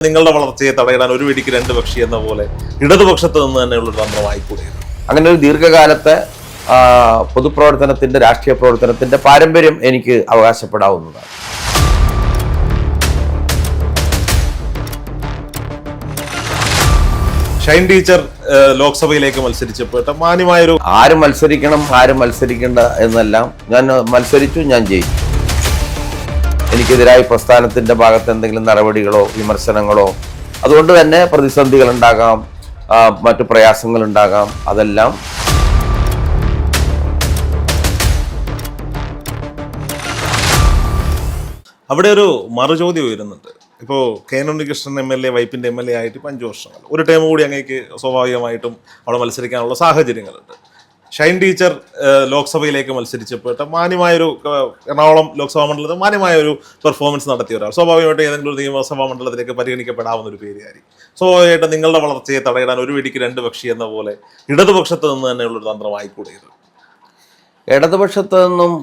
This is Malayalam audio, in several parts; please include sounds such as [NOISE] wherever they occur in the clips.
നിങ്ങളുടെ വളർച്ചയെ തടയിടാൻ ഒരു വെടിക്ക് രണ്ട് പക്ഷി എന്ന പോലെ ഇടതുപക്ഷത്ത് നിന്ന് തന്നെയുള്ള തന്ത്രമായി തന്ത്രമായിക്കൂടെ അങ്ങനെ ഒരു ദീർഘകാലത്തെ പൊതുപ്രവർത്തനത്തിന്റെ രാഷ്ട്രീയ പ്രവർത്തനത്തിന്റെ പാരമ്പര്യം എനിക്ക് അവകാശപ്പെടാവുന്നതാണ്. ഷൈൻ ടീച്ചർ ലോക്സഭയിലേക്ക് മത്സരിച്ചപ്പോൾ മാന്യമായൊരു ആര് മത്സരിക്കണം ആര് മത്സരിക്കേണ്ട എന്നെല്ലാം. ഞാൻ മത്സരിച്ചു ഞാൻ ജയിച്ചു. എനിക്കെതിരായി പ്രസ്ഥാനത്തിന്റെ ഭാഗത്ത് എന്തെങ്കിലും നടപടികളോ വിമർശനങ്ങളോ അതുകൊണ്ട് തന്നെ പ്രതിസന്ധികൾ ഉണ്ടാകാം മറ്റു പ്രയാസങ്ങൾ ഉണ്ടാകാം അതെല്ലാം അവിടെ ഒരു മറുചോദ്യം ഉയരുന്നുണ്ട്. ഇപ്പോൾ K N Unnikrishnan M L A വൈപ്പിന്റെ M L A ആയിട്ട് ഇപ്പം അഞ്ച് വർഷങ്ങൾ. ഒരു ടൈം കൂടി അങ്ങേക്ക് സ്വാഭാവികമായിട്ടും അവിടെ മത്സരിക്കാനുള്ള സാഹചര്യങ്ങളുണ്ട്. ഷൈൻ ടീച്ചർ ലോക്സഭയിലേക്ക് മത്സരിച്ചപ്പോൾ മാന്യമായൊരു ഒരു എറണാകുളം ലോക്സഭാ മണ്ഡലത്തിൽ മാന്യമായ ഒരു പെർഫോമൻസ് നടത്തിയ ഒരാൾ. സ്വാഭാവികമായിട്ടും ഏതെങ്കിലും ഒരു നിയമസഭാ മണ്ഡലത്തിലേക്ക് പരിഗണിക്കപ്പെടാവുന്ന ഒരു പേരുകാരി സ്വാഭാവികമായിട്ടും നിങ്ങളുടെ വളർച്ചയെ തടയിടാൻ ഒരു വെടിക്ക് രണ്ട് പക്ഷി എന്ന പോലെ ഇടതുപക്ഷത്ത് നിന്ന് തന്നെയുള്ള ഒരു തന്ത്രമായിക്കൂടെ ഇടതുപക്ഷത്ത് നിന്നും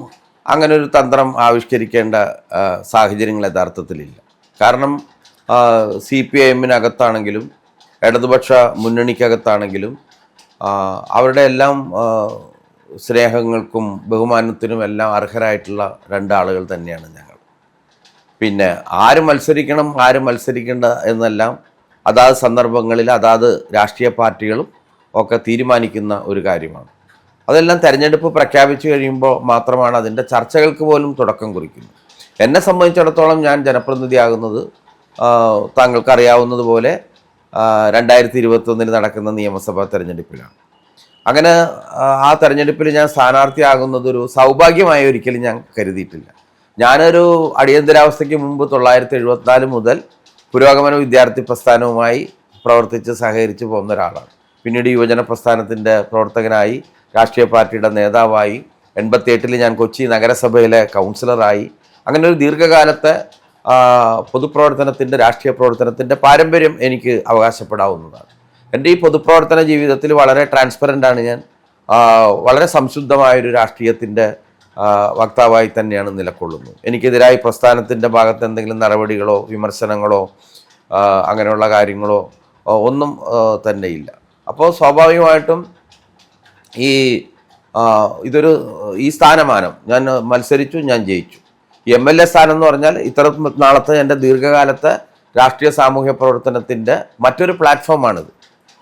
അങ്ങനെ ഒരു തന്ത്രം ആവിഷ്കരിക്കേണ്ട സാഹചര്യങ്ങൾ യഥാർത്ഥത്തിലില്ല. കാരണം സി പി ഐ എമ്മിനകത്താണെങ്കിലും ഇടതുപക്ഷ മുന്നണിക്കകത്താണെങ്കിലും അവരുടെ എല്ലാം സ്നേഹങ്ങൾക്കും ബഹുമാനത്തിനും എല്ലാം അർഹരായിട്ടുള്ള രണ്ടാളുകൾ തന്നെയാണ് ഞങ്ങൾ. പിന്നെ ആര് മത്സരിക്കണം ആര് മത്സരിക്കേണ്ട എന്നെല്ലാം അതാത് സന്ദർഭങ്ങളിൽ അതാത് രാഷ്ട്രീയ പാർട്ടികളും ഒക്കെ തീരുമാനിക്കുന്ന ഒരു കാര്യമാണ്. അതെല്ലാം തെരഞ്ഞെടുപ്പ് പ്രഖ്യാപിച്ചു കഴിയുമ്പോൾ മാത്രമാണ് അതിന്റെ ചർച്ചകൾക്ക് പോലും തുടക്കം കുറിക്കുന്നത്. എന്നെ സംബന്ധിച്ചിടത്തോളം ഞാൻ ജനപ്രതിനിധിയാകുന്നത് താങ്കൾക്കറിയാവുന്നതുപോലെ രണ്ടായിരത്തി ഇരുപത്തൊന്നിന് നടക്കുന്ന നിയമസഭാ തെരഞ്ഞെടുപ്പിലാണ്. അങ്ങനെ ആ, തെരഞ്ഞെടുപ്പിൽ ഞാൻ സ്ഥാനാർത്ഥിയാകുന്നത് ഒരു സൗഭാഗ്യമായി ഒരിക്കലും ഞാൻ കരുതിയിട്ടില്ല. ഞാനൊരു അടിയന്തരാവസ്ഥയ്ക്ക് മുമ്പ് തൊള്ളായിരത്തി എഴുപത്തിനാല് മുതൽ പുരോഗമന വിദ്യാർത്ഥി പ്രസ്ഥാനവുമായി പ്രവർത്തിച്ച് സഹകരിച്ച് പോകുന്ന ഒരാളാണ്. പിന്നീട് യുവജന പ്രസ്ഥാനത്തിന്റെ പ്രവർത്തകനായി രാഷ്ട്രീയ പാർട്ടിയുടെ നേതാവായി എൺപത്തിയെട്ടിൽ ഞാൻ കൊച്ചി നഗരസഭയിലെ കൗൺസിലറായി അങ്ങനെ ഒരു ദീർഘകാലത്തെ പൊതുപ്രവർത്തനത്തിന്റെ രാഷ്ട്രീയ പ്രവർത്തനത്തിന്റെ പാരമ്പര്യം എനിക്ക് അവകാശപ്പെടാവുന്നതാണ്. എന്റെ ഈ പൊതുപ്രവർത്തന ജീവിതത്തിൽ വളരെ ട്രാൻസ്പെറന്റ് ആണ് ഞാൻ. വളരെ സംശുദ്ധമായൊരു രാഷ്ട്രീയത്തിന്റെ വക്താവായി തന്നെയാണ് നിലക്കൊള്ളുന്നത്. എനിക്കെതിരായി പ്രസ്ഥാനത്തിന്റെ ഭാഗത്ത് എന്തെങ്കിലും നടപടികളോ വിമർശനങ്ങളോ അങ്ങനെയുള്ള കാര്യങ്ങളോ ഒന്നും തന്നെ ഇല്ല. അപ്പോൾ സ്വാഭാവികമായിട്ടും ഈ ഇതൊരു ഈ സ്ഥാനമാനം ഞാൻ മത്സരിച്ചു ഞാൻ ജയിച്ചു. എം എൽ എ സ്ഥാനം എന്ന് പറഞ്ഞാൽ ഇത്ര നാളത്തെ എന്റെ ദീർഘകാലത്തെ രാഷ്ട്രീയ സാമൂഹ്യ പ്രവർത്തനത്തിന്റെ മറ്റൊരു പ്ലാറ്റ്ഫോമാണിത്.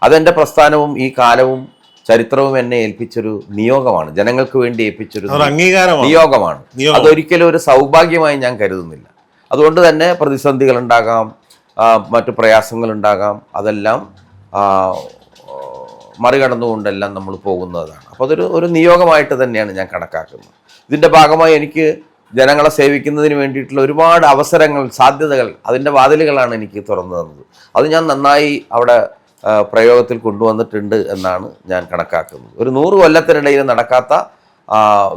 അതെന്റെ പ്രസ്ഥാനവും ഈ കാലവും ചരിത്രവും എന്നെ ഏൽപ്പിച്ചൊരു നിയോഗമാണ്. ജനങ്ങൾക്ക് വേണ്ടി ഏൽപ്പിച്ചൊരു നിയോഗമാണ്. അതൊരിക്കലും ഒരു സൗഭാഗ്യമായി ഞാൻ കരുതുന്നില്ല. അതുകൊണ്ട് തന്നെ പ്രതിസന്ധികൾ ഉണ്ടാകാം മറ്റു പ്രയാസങ്ങൾ ഉണ്ടാകാം അതെല്ലാം മറികടന്നുകൊണ്ടെല്ലാം നമ്മൾ പോകുന്നതാണ്. അപ്പോൾ അതൊരു ഒരു നിയോഗമായിട്ട് തന്നെയാണ് ഞാൻ കണക്കാക്കുന്നത്. ഇതിന്റെ ഭാഗമായി എനിക്ക് ജനങ്ങളെ സേവിക്കുന്നതിന് വേണ്ടിയിട്ടുള്ള ഒരുപാട് അവസരങ്ങൾ സാധ്യതകൾ അതിന്റെ വാതിലുകളാണ് എനിക്ക് തുറന്നു തന്നത്. അത് ഞാൻ നന്നായി അവിടെ പ്രയോഗത്തിൽ കൊണ്ടുവന്നിട്ടുണ്ട് എന്നാണ് ഞാൻ കണക്കാക്കുന്നത്. ഒരു നൂറ് കൊല്ലത്തിനിടയിൽ നടക്കാത്ത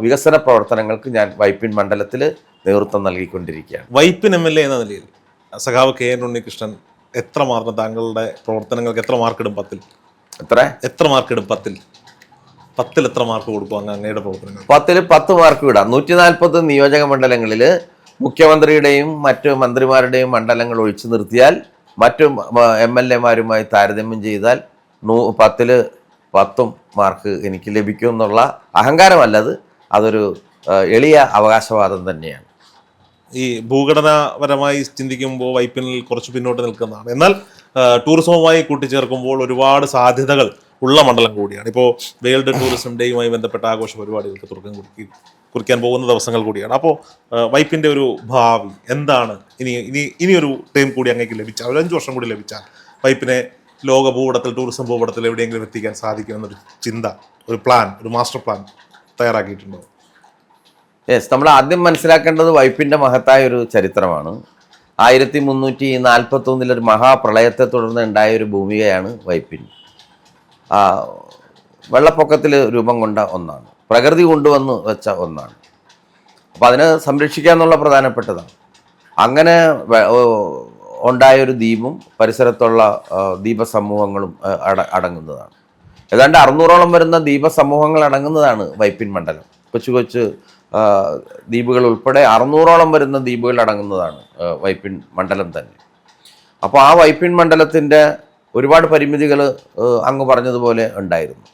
വികസന പ്രവർത്തനങ്ങൾക്ക് ഞാൻ വൈപ്പിൻ മണ്ഡലത്തിൽ നേതൃത്വം നൽകിക്കൊണ്ടിരിക്കുകയാണ്. വൈപ്പിൻ എം എൽ എ എന്ന നിലയിൽ സഖാവ് കെ എൻ ഉണ്ണികൃഷ്ണൻ എത്ര മാർക്ക് താങ്കളുടെ പ്രവർത്തനങ്ങൾക്ക് എത്ര മാർക്ക് ഇടും പത്തിൽ? എത്ര? എത്ര മാർക്ക് ഇടും പത്തിൽ? പത്തിൽ എത്ര മാർക്ക് കൊടുക്കും അങ്ങ് അങ്ങയുടെ പ്രവർത്തനങ്ങൾ പത്തിൽ പത്ത് മാർക്ക് വിടാം. നൂറ്റി നാൽപ്പത് നിയോജക മണ്ഡലങ്ങളിൽ മുഖ്യമന്ത്രിയുടെയും മറ്റു മന്ത്രിമാരുടെയും മണ്ഡലങ്ങൾ ഒഴിച്ചു നിർത്തിയാൽ മറ്റു എം എൽ എമാരുമായി താരതമ്യം ചെയ്താൽ നൂ പത്തിൽ പത്തും മാർക്ക് എനിക്ക് ലഭിക്കും എന്നുള്ള അഹങ്കാരമല്ലത്. അതൊരു എളിയ അവകാശവാദം തന്നെയാണ്. ഈ ഭൂഘടനാപരമായി ചിന്തിക്കുമ്പോൾ വൈപ്പിനിൽ കുറച്ച് പിന്നോട്ട് നിൽക്കുന്നതാണ്. എന്നാൽ ടൂറിസവുമായി കൂട്ടിച്ചേർക്കുമ്പോൾ ഒരുപാട് സാധ്യതകൾ ഉള്ള മണ്ഡലം കൂടിയാണ്. ഇപ്പോൾ വേൾഡ് ടൂറിസം ഡേയുമായി ബന്ധപ്പെട്ട ആഘോഷ പരിപാടികൾക്ക് തുടക്കം കുറിക്കും കുറിക്കാൻ പോകുന്ന ദിവസങ്ങൾ കൂടിയാണ്. അപ്പോൾ വൈപ്പിന്റെ ഒരു ഭാവി എന്താണ്? ഇനി ഇനി ഇനിയൊരു ടൈം കൂടി അങ്ങേക്ക് ലഭിച്ചാൽ ഒരു അഞ്ച് വർഷം കൂടി ലഭിച്ചാൽ വൈപ്പിനെ ലോക ഭൂപടത്തിൽ ടൂറിസം ഭൂപടത്തിൽ എവിടെയെങ്കിലും എത്തിക്കാൻ സാധിക്കുമെന്നൊരു ചിന്ത ഒരു പ്ലാൻ ഒരു മാസ്റ്റർ പ്ലാൻ തയ്യാറാക്കിയിട്ടുണ്ടോ? യെസ് നമ്മൾ ആദ്യം മനസ്സിലാക്കേണ്ടത് വൈപ്പിന്റെ മഹത്തായ ഒരു ചരിത്രമാണ്. ആയിരത്തി മുന്നൂറ്റി നാൽപ്പത്തൊന്നിലൊരു മഹാപ്രളയത്തെ തുടർന്ന് ഉണ്ടായ ഒരു ഭൂമികയാണ് വൈപ്പിൻ. വെള്ളപ്പൊക്കത്തിൽ രൂപം കൊണ്ട ഒന്നാണ്. പ്രകൃതി കൊണ്ടുവന്ന് വെച്ച ഒന്നാണ്. അപ്പം അതിനെ സംരക്ഷിക്കുക എന്നുള്ള പ്രധാനപ്പെട്ടതാണ്. അങ്ങനെ ഉണ്ടായൊരു ദ്വീപും പരിസരത്തുള്ള ദ്വീപസമൂഹങ്ങളും അട അടങ്ങുന്നതാണ്. ഏതാണ്ട് അറുന്നൂറോളം വരുന്ന ദ്വീപസമൂഹങ്ങൾ അടങ്ങുന്നതാണ് വൈപ്പിൻ മണ്ഡലം. കൊച്ചു കൊച്ചു ദ്വീപുകൾ ഉൾപ്പെടെ അറുന്നൂറോളം വരുന്ന ദ്വീപുകൾ അടങ്ങുന്നതാണ് വൈപ്പിൻ മണ്ഡലം തന്നെ. അപ്പോൾ ആ വൈപ്പിൻ മണ്ഡലത്തിന്റെ ഒരുപാട് പരിമിതികൾ അങ്ങ് പറഞ്ഞതുപോലെ ഉണ്ടായിരുന്നു.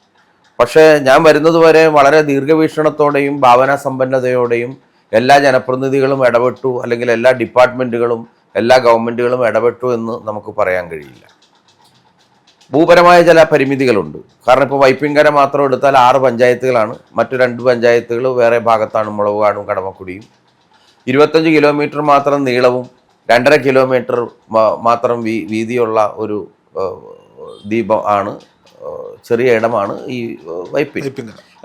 പക്ഷേ ഞാൻ വരുന്നത് വരെ വളരെ ദീർഘവീക്ഷണത്തോടെയും ഭാവനാ സമ്പന്നതയോടെയും എല്ലാ ജനപ്രതിനിധികളും ഇടപെട്ടു അല്ലെങ്കിൽ എല്ലാ ഡിപ്പാർട്ട്മെന്റുകളും എല്ലാ ഗവൺമെന്റുകളും ഇടപെട്ടു എന്ന് നമുക്ക് പറയാൻ കഴിയില്ല. ഭൂപരമായ ചില പരിമിതികളുണ്ട്. കാരണം ഇപ്പോൾ വൈപ്പിൻകര മാത്രം എടുത്താൽ ആറ് പഞ്ചായത്തുകളാണ്. മറ്റു രണ്ട് പഞ്ചായത്തുകൾ വേറെ ഭാഗത്താണ് മുളവുകാടും കടമക്കുടിയും. ഇരുപത്തഞ്ച് കിലോമീറ്റർ മാത്രം നീളവും രണ്ടര കിലോമീറ്റർ മാത്രം വീതിയുള്ള ഒരു ദ്വീപം ആണ് ചെറിയ ഇടമാണ് ഈ വൈപ്പിൻ.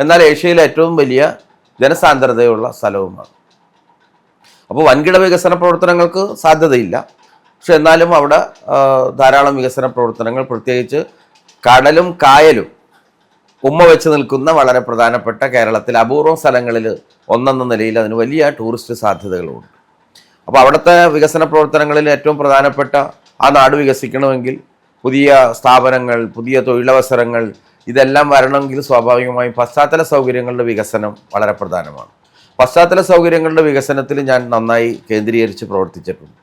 എന്നാൽ ഏഷ്യയിലെ ഏറ്റവും വലിയ ജനസാന്ദ്രതയുള്ള സ്ഥലവുമാണ്. അപ്പോൾ വൻകിട വികസന പ്രവർത്തനങ്ങൾക്ക് സാധ്യതയില്ല. പക്ഷെ എന്നാലും അവിടെ ധാരാളം വികസന പ്രവർത്തനങ്ങൾ പ്രത്യേകിച്ച് കടലും കായലും ഉമ്മ വെച്ച് നിൽക്കുന്ന വളരെ പ്രധാനപ്പെട്ട കേരളത്തിൽ അപൂർവം സ്ഥലങ്ങളിൽ ഒന്നെന്ന നിലയിൽ അതിന് വലിയ ടൂറിസ്റ്റ് സാധ്യതകളുണ്ട്. അപ്പോൾ അവിടുത്തെ വികസന പ്രവർത്തനങ്ങളിൽ ഏറ്റവും പ്രധാനപ്പെട്ട ആ നാട് വികസിക്കണമെങ്കിൽ പുതിയ സ്ഥാപനങ്ങൾ പുതിയ തൊഴിലവസരങ്ങൾ ഇതെല്ലാം വരണമെങ്കിൽ സ്വാഭാവികമായും പശ്ചാത്തല സൗകര്യങ്ങളുടെ വികസനം വളരെ പ്രധാനമാണ്. പശ്ചാത്തല സൗകര്യങ്ങളുടെ വികസനത്തിൽ ഞാൻ നന്നായി കേന്ദ്രീകരിച്ച് പ്രവർത്തിച്ചിട്ടുണ്ട്.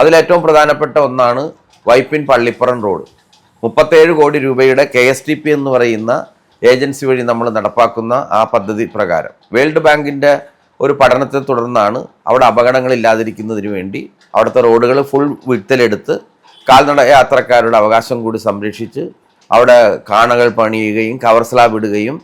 അതിലേറ്റവും പ്രധാനപ്പെട്ട ഒന്നാണ് വൈപ്പിൻ പള്ളിപ്പുറം റോഡ്. മുപ്പത്തേഴ് കോടി രൂപയുടെ കെ എസ് ടി പി എന്ന് പറയുന്ന ഏജൻസി വഴി നമ്മൾ നടപ്പാക്കുന്ന ആ പദ്ധതി പ്രകാരം. വേൾഡ് ബാങ്കിന്റെ ഒരു പഠനത്തെ തുടർന്നാണ് അവിടെ അപകടങ്ങളില്ലാതിരിക്കുന്നതിന് വേണ്ടി അവിടുത്തെ റോഡുകൾ ഫുൾ വിട്ടലെടുത്ത് കാൽനട യാത്രക്കാരുടെ അവകാശം കൂടി സംരക്ഷിച്ച് അവിടെ കാണകൾ പണിയുകയും കവർ സ്ലാബ് ഇടുകയും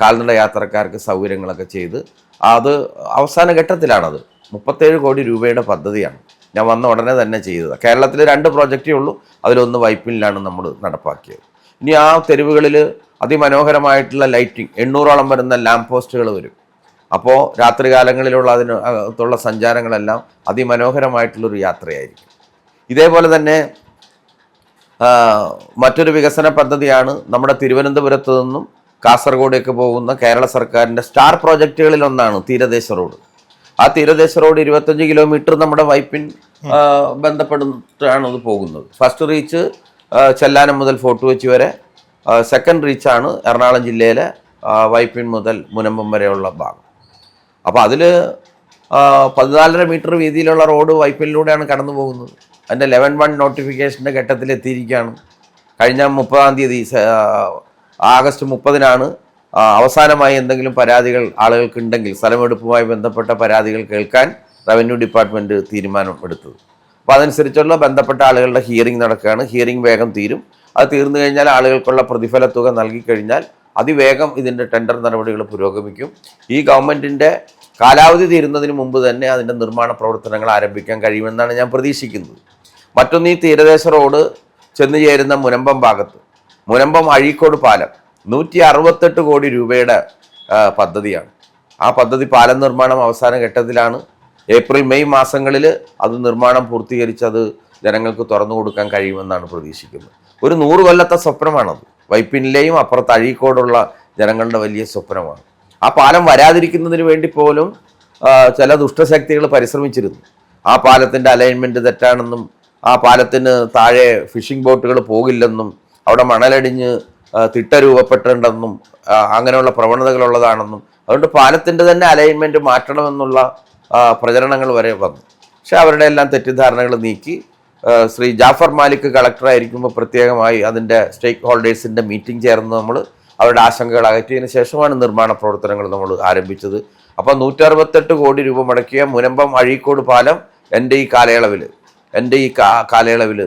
കാൽനട യാത്രക്കാർക്ക് സൗകര്യങ്ങളൊക്കെ ചെയ്ത് അത് അവസാന ഘട്ടത്തിലാണത്. മുപ്പത്തേഴ് കോടി രൂപയുടെ പദ്ധതിയാണ്. ഞാൻ വന്ന ഉടനെ തന്നെ ചെയ്തത്. കേരളത്തിൽ രണ്ട് പ്രോജക്റ്റേ ഉള്ളൂ. അതിലൊന്ന് വൈപ്പിനിലാണ് നമ്മൾ നടപ്പാക്കിയത്. ഇനി ആ തെരുവുകളിൽ അതിമനോഹരമായിട്ടുള്ള ലൈറ്റിംഗ് എണ്ണൂറോളം വരുന്ന ലാമ്പ് പോസ്റ്റുകൾ വരും. അപ്പോൾ രാത്രികാലങ്ങളിലുള്ള അതിന് അകത്തുള്ള സഞ്ചാരങ്ങളെല്ലാം അതിമനോഹരമായിട്ടുള്ളൊരു യാത്രയായിരിക്കും. ഇതേപോലെ തന്നെ മറ്റൊരു വികസന പദ്ധതിയാണ് നമ്മുടെ തിരുവനന്തപുരത്ത് നിന്നും കാസർഗോഡേക്ക് പോകുന്ന കേരള സർക്കാരിന്റെ സ്റ്റാർ പ്രോജക്റ്റുകളിൽ ഒന്നാണ് തീരദേശ റോഡ്. ആ തീരദേശ റോഡ് ഇരുപത്തഞ്ച് കിലോമീറ്റർ നമ്മുടെ വൈപ്പിൻ ആ, അത് പോകുന്നത്. ഫസ്റ്റ് റീച്ച് ചെല്ലാനം മുതൽ ഫോർട്ട് കൊച്ചി വരെ സെക്കൻഡ് റീച്ചാണ് എറണാകുളം ജില്ലയിലെ വൈപ്പിൻ മുതൽ മുനമ്പം വരെയുള്ള ഭാഗം. അപ്പോൾ അതിൽ പതിനാലര മീറ്റർ വീതിയിലുള്ള റോഡ് വൈപ്പിനിലൂടെയാണ് കടന്നു പോകുന്നത് അതിന്റെ ലെവൻ വൺ നോട്ടിഫിക്കേഷന്റെ ഘട്ടത്തിൽ എത്തിയിരിക്കുകയാണ് കഴിഞ്ഞ മുപ്പതാം തീയതി ആഗസ്റ്റ് മുപ്പതിനാണ് അവസാനമായി എന്തെങ്കിലും പരാതികൾ ആളുകൾക്ക് ഉണ്ടെങ്കിൽ സ്ഥലമെടുപ്പുമായി ബന്ധപ്പെട്ട പരാതികൾ കേൾക്കാൻ റവന്യൂ ഡിപ്പാർട്ട്മെന്റ് തീരുമാനം എടുത്തത്. അപ്പോൾ അതനുസരിച്ചുള്ള ബന്ധപ്പെട്ട ആളുകളുടെ ഹിയറിംഗ് നടക്കുകയാണ്. ഹിയറിംഗ് വേഗം തീരും. അത് തീർന്നു കഴിഞ്ഞാൽ ആളുകൾക്കുള്ള പ്രതിഫല തുക നൽകിക്കഴിഞ്ഞാൽ അതിവേഗം ഇതിന്റെ ടെൻഡർ നടപടികൾ പുരോഗമിക്കും. ഈ ഗവൺമെന്റിന്റെ കാലാവധി തീരുന്നതിന് മുമ്പ് തന്നെ അതിന്റെ നിർമ്മാണ പ്രവർത്തനങ്ങൾ ആരംഭിക്കാൻ കഴിയുമെന്നാണ് ഞാൻ പ്രതീക്ഷിക്കുന്നത്. മറ്റൊന്ന് ഈ തീരദേശ റോഡ് ചെന്നു ചേരുന്ന മുനമ്പം ഭാഗത്ത്. മുനമ്പം അഴീക്കോട് പാലം. നൂറ്റി അറുപത്തെട്ട് കോടി രൂപയുടെ പദ്ധതിയാണ്. ആ പദ്ധതി പാലം നിർമ്മാണം അവസാന ഘട്ടത്തിലാണ്. ഏപ്രിൽ മെയ് മാസങ്ങളിൽ അത് നിർമ്മാണം പൂർത്തീകരിച്ച് അത് ജനങ്ങൾക്ക് തുറന്നു കൊടുക്കാൻ കഴിയുമെന്നാണ് പ്രതീക്ഷിക്കുന്നത്. ഒരു നൂറ് കൊല്ലത്തെ സ്വപ്നമാണത്. വൈപ്പിനിലെയും അപ്പുറത്ത് അഴീക്കോടുള്ള ജനങ്ങളുടെ വലിയ സ്വപ്നമാണ്. ആ പാലം വരാതിരിക്കുന്നതിന് വേണ്ടി പോലും ചില ദുഷ്ടശക്തികൾ പരിശ്രമിച്ചിരുന്നു. ആ പാലത്തിന്റെ അലൈൻമെന്റ് തെറ്റാണെന്നും ആ പാലത്തിന് താഴെ ഫിഷിംഗ് ബോട്ടുകൾ പോകില്ലെന്നും അവിടെ മണലടിഞ്ഞ് തിട്ട രൂപപ്പെട്ടിട്ടുണ്ടെന്നും അങ്ങനെയുള്ള പ്രവണതകളുള്ളതാണെന്നും അതുകൊണ്ട് പാലത്തിന്റെ തന്നെ അലൈൻമെന്റ് മാറ്റണമെന്നുള്ള പ്രചരണങ്ങൾ വരെ വന്നു. പക്ഷെ അവരുടെ എല്ലാം തെറ്റിദ്ധാരണകൾ നീക്കി ശ്രീ ജാഫർ മാലിക് കളക്ടറായിരിക്കുമ്പോൾ പ്രത്യേകമായി അതിന്റെ സ്റ്റേക്ക് ഹോൾഡേഴ്സിന്റെ മീറ്റിംഗ് ചേർന്ന് നമ്മൾ അവരുടെ ആശങ്കകൾ അകറ്റിയതിന് ശേഷമാണ് നിർമ്മാണ പ്രവർത്തനങ്ങൾ നമ്മൾ ആരംഭിച്ചത്. അപ്പോൾ നൂറ്ററുപത്തെട്ട് കോടി രൂപ മുടക്കിയ മുനമ്പം അഴീക്കോട് പാലം എന്റെ ഈ കാലയളവിൽ. എന്റെ ഈ കാലയളവിൽ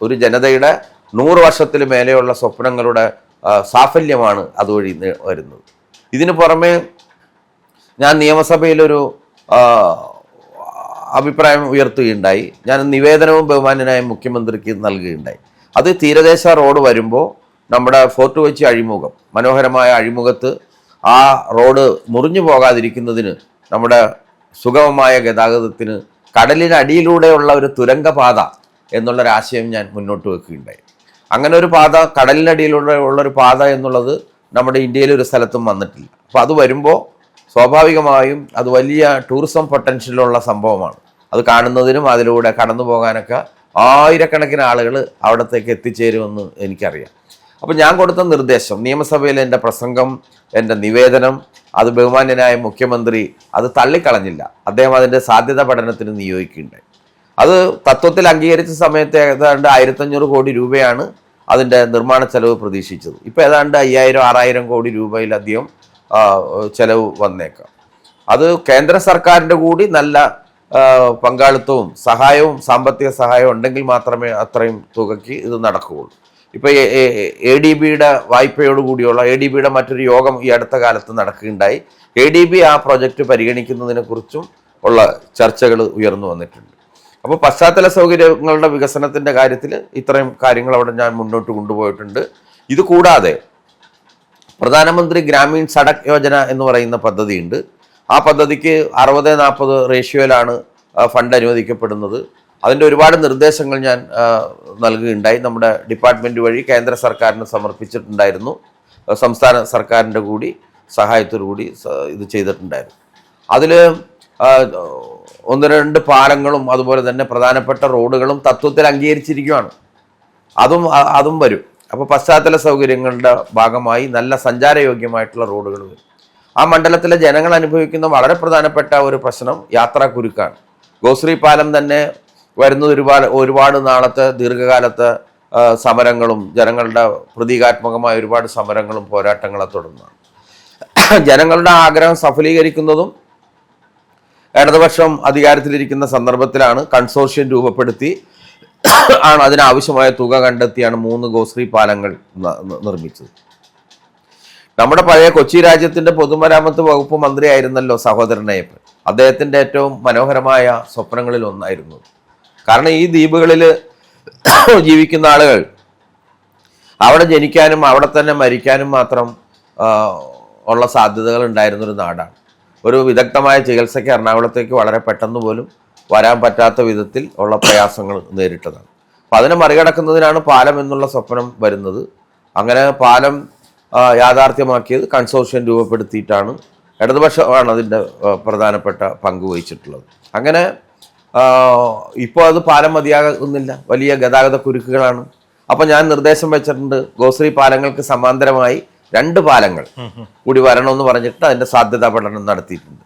ഒരു ജനതയുടെ നൂറ് വർഷത്തിൽ മേലെയുള്ള സ്വപ്നങ്ങളുടെ സാഫല്യമാണ് അതുവഴി വരുന്നത്. ഇതിനു പുറമെ ഞാൻ നിയമസഭയിലൊരു അഭിപ്രായം ഉയർത്തുകയുണ്ടായി. ഞാൻ നിവേദനവും ബഹുമാന്യനായ മുഖ്യമന്ത്രിക്ക് നൽകുകയുണ്ടായി. അത് തീരദേശ റോഡ് വരുമ്പോൾ നമ്മുടെ ഫോർട്ട് കൊച്ചി അഴിമുഖം മനോഹരമായ അഴിമുഖത്ത് ആ റോഡ് മുറിഞ്ഞു പോകാതിരിക്കുന്നതിന് നമ്മുടെ സുഗമമായ ഗതാഗതത്തിന് കടലിനടിയിലൂടെയുള്ള ഒരു തുരങ്കപാത എന്നുള്ളൊരാശയം ഞാൻ മുന്നോട്ട് വെക്കുകയുണ്ടായി. അങ്ങനെ ഒരു പാത കടലിനടിയിലൂടെ ഉള്ളൊരു പാത എന്നുള്ളത് നമ്മുടെ ഇന്ത്യയിൽ ഒരു സ്ഥലത്തും വന്നിട്ടില്ല. അപ്പോൾ അത് വരുമ്പോൾ സ്വാഭാവികമായും അത് വലിയ ടൂറിസം പൊട്ടൻഷ്യലുള്ള സംഭവമാണ്. അത് കാണുന്നതിനും അതിലൂടെ കടന്നു പോകാനൊക്കെ ആയിരക്കണക്കിന് ആളുകൾ അവിടത്തേക്ക് എത്തിച്ചേരുമെന്ന് എനിക്കറിയാം. അപ്പോൾ ഞാൻ കൊടുത്ത നിർദ്ദേശം നിയമസഭയിൽ എന്റെ പ്രസംഗം എന്റെ നിവേദനം അത് ബഹുമാന്യനായ മുഖ്യമന്ത്രി അത് തള്ളിക്കളഞ്ഞില്ല. അദ്ദേഹം അതിന്റെ സാധ്യത പഠനത്തിന് നിയോഗിക്കുകയുണ്ടായി അത് തത്വത്തിൽ അംഗീകരിച്ച സമയത്ത് ഏതാണ്ട് ആയിരത്തഞ്ഞൂറ് കോടി രൂപയാണ് അതിന്റെ നിർമ്മാണ ചെലവ് പ്രതീക്ഷിച്ചത്. ഇപ്പോൾ ഏതാണ്ട് അയ്യായിരം ആറായിരം കോടി രൂപയിലധികം ചെലവ് വന്നേക്കാം. അത് കേന്ദ്ര സർക്കാരിന്റെ കൂടി നല്ല പങ്കാളിത്തവും സഹായവും സാമ്പത്തിക സഹായവും ഉണ്ടെങ്കിൽ മാത്രമേ അത്രയും തുകയ്ക്ക് ഇത് നടക്കുകയുള്ളൂ. ഇപ്പോൾ എ ഡി ബിയുടെ വായ്പയോട് കൂടിയുള്ള എ ഡി ബിയുടെ മറ്റൊരു യോഗം ഈ അടുത്ത കാലത്ത് നടക്കുകയുണ്ടായി. എ ഡി ബി ആ പ്രൊജക്റ്റ് പരിഗണിക്കുന്നതിനെ കുറിച്ചും ഉള്ള ചർച്ചകൾ ഉയർന്നു വന്നിട്ടുണ്ട്. അപ്പോൾ പശ്ചാത്തല സൗകര്യങ്ങളുടെ വികസനത്തിന്റെ കാര്യത്തിൽ ഇത്രയും കാര്യങ്ങൾ അവിടെ ഞാൻ മുന്നോട്ട് കൊണ്ടുപോയിട്ടുണ്ട്. ഇത് കൂടാതെ പ്രധാനമന്ത്രി ഗ്രാമീൺ സടക് യോജന എന്ന് പറയുന്ന പദ്ധതിയുണ്ട്. ആ പദ്ധതിക്ക് അറുപത് നാൽപ്പത് റേഷ്യോയിലാണ് ഫണ്ട് അനുവദിക്കപ്പെടുന്നത്. അതിന്റെ ഒരുപാട് നിർദ്ദേശങ്ങൾ ഞാൻ നൽകുകയുണ്ടായി. നമ്മുടെ ഡിപ്പാർട്ട്മെന്റ് വഴി കേന്ദ്ര സർക്കാരിന് സമർപ്പിച്ചിട്ടുണ്ടായിരുന്നു. സംസ്ഥാന സർക്കാരിന്റെ കൂടി സഹായത്തോടു കൂടി ഇത് ചെയ്തിട്ടുണ്ടായിരുന്നു. അതിൽ ഒന്ന് രണ്ട് പാലങ്ങളും അതുപോലെ തന്നെ പ്രധാനപ്പെട്ട റോഡുകളും തത്വത്തിൽ അംഗീകരിച്ചിരിക്കുകയാണ് അതും അതും വരും. അപ്പോൾ പശ്ചാത്തല സൗകര്യങ്ങളുടെ ഭാഗമായി നല്ല സഞ്ചാരയോഗ്യമായിട്ടുള്ള റോഡുകൾ വരും. ആ മണ്ഡലത്തിലെ ജനങ്ങൾ അനുഭവിക്കുന്ന വളരെ പ്രധാനപ്പെട്ട ഒരു പ്രശ്നം യാത്രാ കുരുക്കാണ് ഗോശ്രീ പാലം തന്നെ വരുന്നത് ഒരുപാട് ഒരുപാട് നാളത്തെ ദീർഘകാലത്തെ സമരങ്ങളും ജനങ്ങളുടെ പ്രതീകാത്മകമായ ഒരുപാട് സമരങ്ങളും പോരാട്ടങ്ങളെ തുടർന്നാണ്. ജനങ്ങളുടെ ആഗ്രഹം സഫലീകരിക്കുന്നതും ഇടതുപക്ഷം അധികാരത്തിലിരിക്കുന്ന സന്ദർഭത്തിലാണ് കൺസോർഷ്യം രൂപപ്പെടുത്തി ആണ് അതിനാവശ്യമായ തുക കണ്ടെത്തിയാണ് മൂന്ന് ഗോശ്രീ പാലങ്ങൾ നിർമ്മിച്ചത്. നമ്മുടെ പഴയ കൊച്ചി രാജ്യത്തിന്റെ പൊതുമരാമത്ത് വകുപ്പ് മന്ത്രിയായിരുന്നല്ലോ സഹോദരൻ അയ്യപ്പൻ. അദ്ദേഹത്തിന്റെ ഏറ്റവും മനോഹരമായ സ്വപ്നങ്ങളിൽ ഒന്നായിരുന്നു. കാരണം ഈ ദ്വീപുകളിൽ [COUGHS] ജീവിക്കുന്ന ആളുകൾ അവിടെ ജനിക്കാനും അവിടെ തന്നെ മരിക്കാനും മാത്രം ഉള്ള സാധ്യതകൾ ഉണ്ടായിരുന്നൊരു നാടാണ്. ഒരു വിദഗ്ധമായ ചികിത്സയ്ക്ക് എറണാകുളത്തേക്ക് വളരെ പെട്ടെന്ന് പോലും വരാൻ പറ്റാത്ത വിധത്തിൽ ഉള്ള പ്രയാസങ്ങൾ നേരിട്ടതാണ്. അപ്പം അതിനെ മറികടക്കുന്നതിനാണ് പാലം എന്നുള്ള സ്വപ്നം വരുന്നത്. അങ്ങനെ പാലം യാഥാർത്ഥ്യമാക്കിയത് കൺസോർഷ്യം രൂപപ്പെടുത്തിയിട്ടാണ് ഇടതുപക്ഷമാണ് അതിന്റെ പ്രധാനപ്പെട്ട പങ്ക് വഹിച്ചിട്ടുള്ളത്. അങ്ങനെ ഇപ്പോൾ അത് പാലം മതിയാകുന്നില്ല. വലിയ ഗതാഗത കുരുക്കുകളാണ്. അപ്പൊ ഞാൻ നിർദ്ദേശം വെച്ചിട്ടുണ്ട് ഗോശ്രീ പാലങ്ങൾക്ക് സമാന്തരമായി രണ്ട് പാലങ്ങൾ കൂടി വരണമെന്ന് പറഞ്ഞിട്ട് അതിന്റെ സാധ്യതാ പഠനം നടത്തിയിട്ടുണ്ട്.